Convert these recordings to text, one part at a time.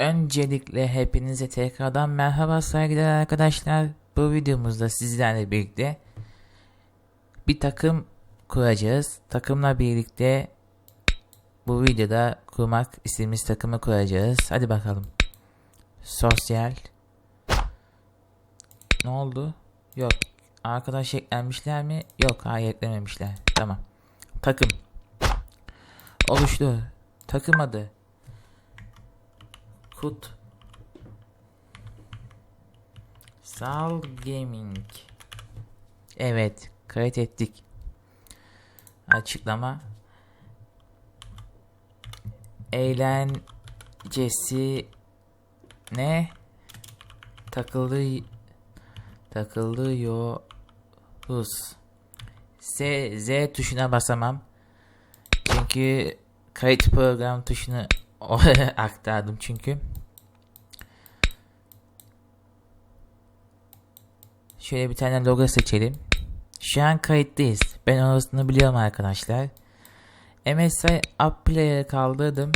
Öncelikle hepinize tekrardan merhaba saygılar arkadaşlar. Bu videomuzda sizlerle birlikte bir takım kuracağız. Takımla birlikte bu videoda kurmak istediğimiz takımı kuracağız. Hadi bakalım. Sosyal. Ne oldu? Yok. Arkadaş eklenmişler mi? Yok. Hayır eklememişler. Tamam. Takım. Oluştu. Takım adı. Kut. Sal Gaming. Evet, kayıt ettik. Açıklama. Eğlencesi ne? Takıldı takılıyoruz. Z, Z tuşuna basamam. Çünkü kayıt program tuşunu aktardım çünkü. Şöyle bir tane logo seçelim. Şu an kayıttayız. Ben orasını biliyorum arkadaşlar. MSI App Player'ı kaldırdım.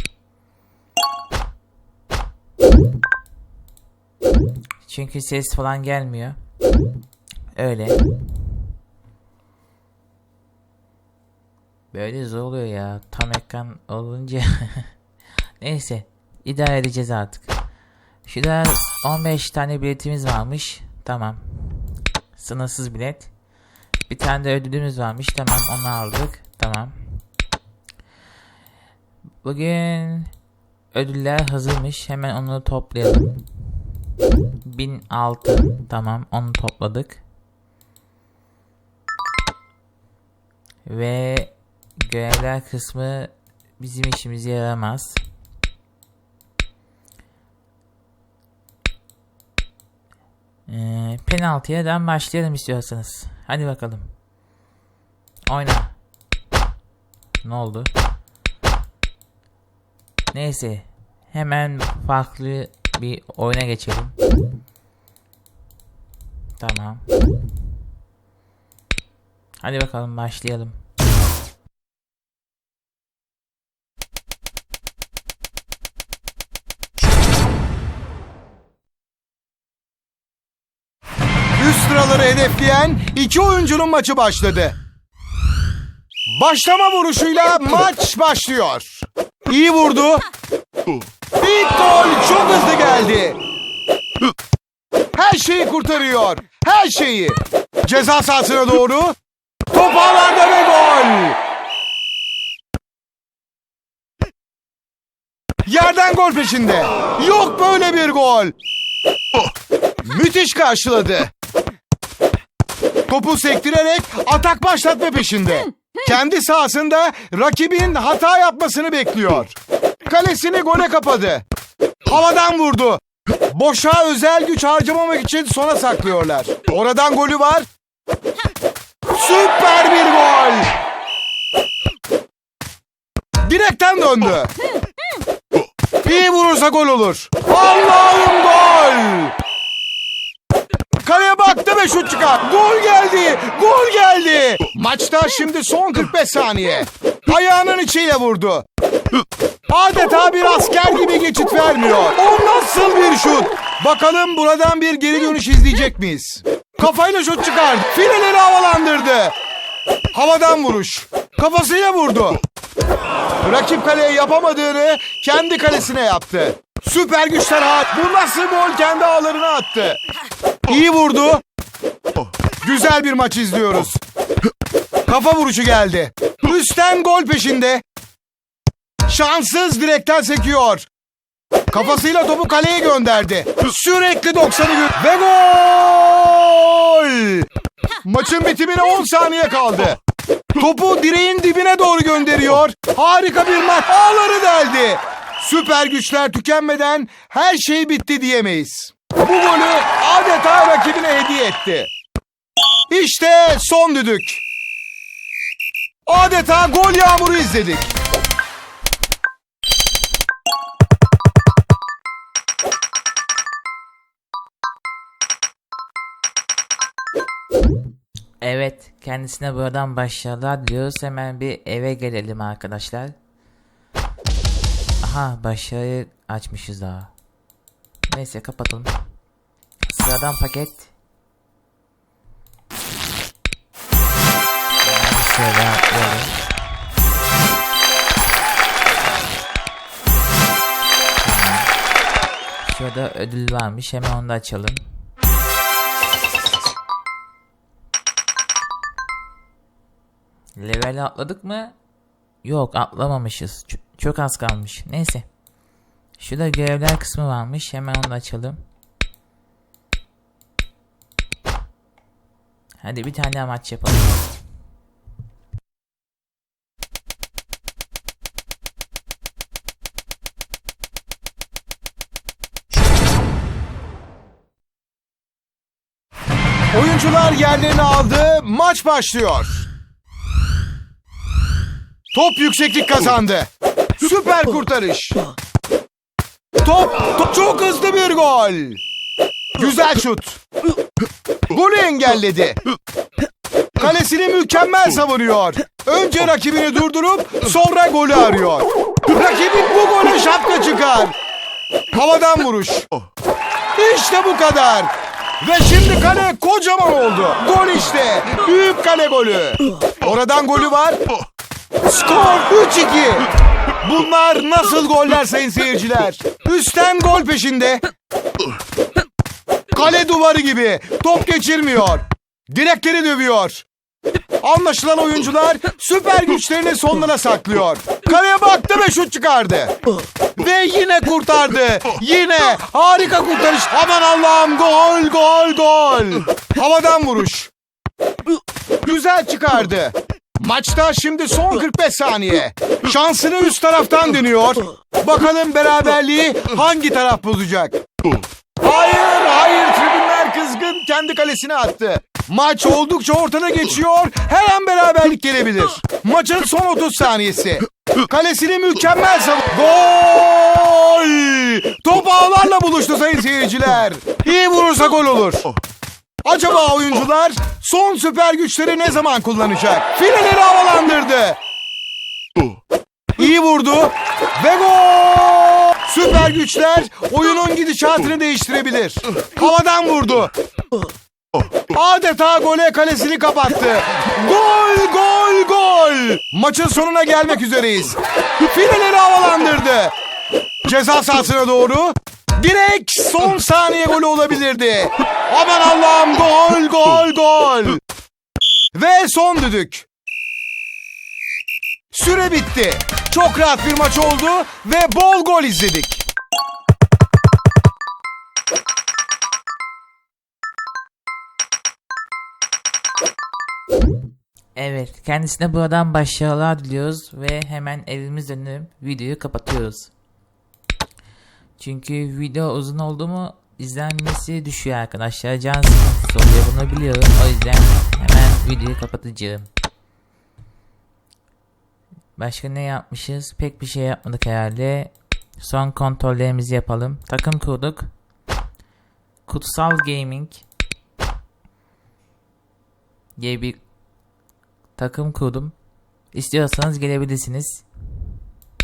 Çünkü ses falan gelmiyor. Öyle. Böyle zor oluyor ya. Tam ekran olunca. Neyse. idare edeceğiz artık. Şurada 15 tane biletimiz varmış. Tamam. Sınırsız bilet. Bir tane de ödülümüz varmış. Tamam onu aldık. Tamam. Bugün ödüller hazırmış. Hemen onu toplayalım. 1006. Tamam onu topladık. Ve görevler kısmı bizim işimize yaramaz. Ee, penaltıya başlayalım istiyorsanız. Hadi bakalım. Oyna. Ne oldu? Neyse. Hemen farklı bir oyuna geçelim. Tamam. Hadi bakalım başlayalım. Hedefleyen iki oyuncunun maçı başladı. Başlama vuruşuyla maç başlıyor. İyi vurdu. İlk gol çok hızlı geldi. Her şeyi kurtarıyor. Her şeyi. Ceza sahasına doğru. Top ağlarda ve gol. Yerden gol peşinde. Yok böyle bir gol. Müthiş karşıladı. Topu sektirerek atak başlatma peşinde. Kendi sahasında rakibin hata yapmasını bekliyor. Kalesini gole kapadı. Havadan vurdu. Boşa özel güç harcamamak için sona saklıyorlar. Oradan golü var. Süper bir gol. Direkten döndü. İyi vurursa gol olur. Allah'ım gol. Kaleye baktı ve şut çıkar. Gol geldi. Gol geldi. Maçta şimdi son 45 saniye. Ayağının içiyle vurdu. Adeta bir asker gibi geçit vermiyor. O nasıl bir şut? Bakalım buradan bir geri dönüş izleyecek miyiz? Kafayla şut çıkardı. Fileleri havalandırdı. Havadan vuruş. Kafasıyla vurdu. Rakip kaleye yapamadığını kendi kalesine yaptı. Süper güçler hat. Bu nasıl gol kendi ağlarına attı. İyi vurdu. Güzel bir maç izliyoruz. Kafa vuruşu geldi. Üstten gol peşinde. Şanssız direkten sekiyor. Kafasıyla topu kaleye gönderdi. Sürekli 90'ı gö- ve gol! Maçın bitimine 10 saniye kaldı. Topu direğin dibine doğru gönderiyor. Harika bir maç. Ağları deldi. Süper güçler tükenmeden her şey bitti diyemeyiz. Bu golü adeta rakibine hediye etti. İşte son düdük. Adeta gol yağmuru izledik. Evet, kendisine buradan başarılar diyoruz. Hemen bir eve gelelim arkadaşlar. Aha, başarıyı açmışız daha. Neyse kapatalım. Sıradan paket. Şöyle atlayalım. Şurada ödül varmış. Hemen onu da açalım. Level atladık mı? Yok atlamamışız. Çok az kalmış. Neyse. Şurada görevler kısmı varmış. Hemen onu açalım. Hadi bir tane daha maç yapalım. Oyuncular yerlerini aldı. Maç başlıyor. Top yükseklik kazandı. Süper kurtarış. Top, top çok hızlı bir gol. Güzel şut. Golü engelledi. Kalesini mükemmel savunuyor. Önce rakibini durdurup sonra golü arıyor. Rakibin bu golü şapka çıkar. Havadan vuruş. İşte bu kadar. Ve şimdi kale kocaman oldu. Gol işte. Büyük kale golü. Oradan golü var. Skor 3-2. Bunlar nasıl goller sayın seyirciler? Üstten gol peşinde. Kale duvarı gibi. Top geçirmiyor. Direkleri dövüyor. Anlaşılan oyuncular süper güçlerini sonlara saklıyor. Kaleye baktı ve şut çıkardı. Ve yine kurtardı. Yine harika kurtarış. Aman Allah'ım gol gol gol. Havadan vuruş. Güzel çıkardı. Maçta şimdi son 45 saniye. Şansını üst taraftan deniyor. Bakalım beraberliği hangi taraf bozacak? Hayır, hayır. Tribünler kızgın kendi kalesine attı. Maç oldukça ortada geçiyor. Her an beraberlik gelebilir. Maçın son 30 saniyesi. Kalesini mükemmel sav... Gol! Top ağlarla buluştu sayın seyirciler. İyi vurursa gol olur. Acaba oyuncular son süper güçleri ne zaman kullanacak? Fileleri havalandırdı. İyi vurdu ve gol! Süper güçler oyunun gidişatını değiştirebilir. Havadan vurdu. Adeta gole kalesini kapattı. Gol, gol, gol. Maçın sonuna gelmek üzereyiz. Fileleri havalandırdı. Ceza sahasına doğru. Direkt son saniye golü olabilirdi. Aman Allah'ım gol, gol, gol. Ve son düdük. Süre bitti. Çok rahat bir maç oldu ve bol gol izledik. Evet, kendisine buradan başarılar diliyoruz ve hemen evimiz dönüp videoyu kapatıyoruz. Çünkü video uzun oldu mu izlenmesi düşüyor arkadaşlar. Can sıkıntısı oluyor bunu biliyorum. O yüzden hemen videoyu kapatacağım. Başka ne yapmışız? Pek bir şey yapmadık herhalde. Son kontrollerimizi yapalım. Takım kurduk. Kutsal Gaming diye bir takım kurdum. İstiyorsanız gelebilirsiniz.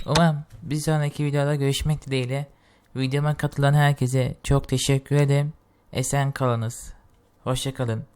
Umarım bir sonraki videoda görüşmek dileğiyle. Videoma katılan herkese çok teşekkür ederim. Esen kalınız. Hoşçakalın.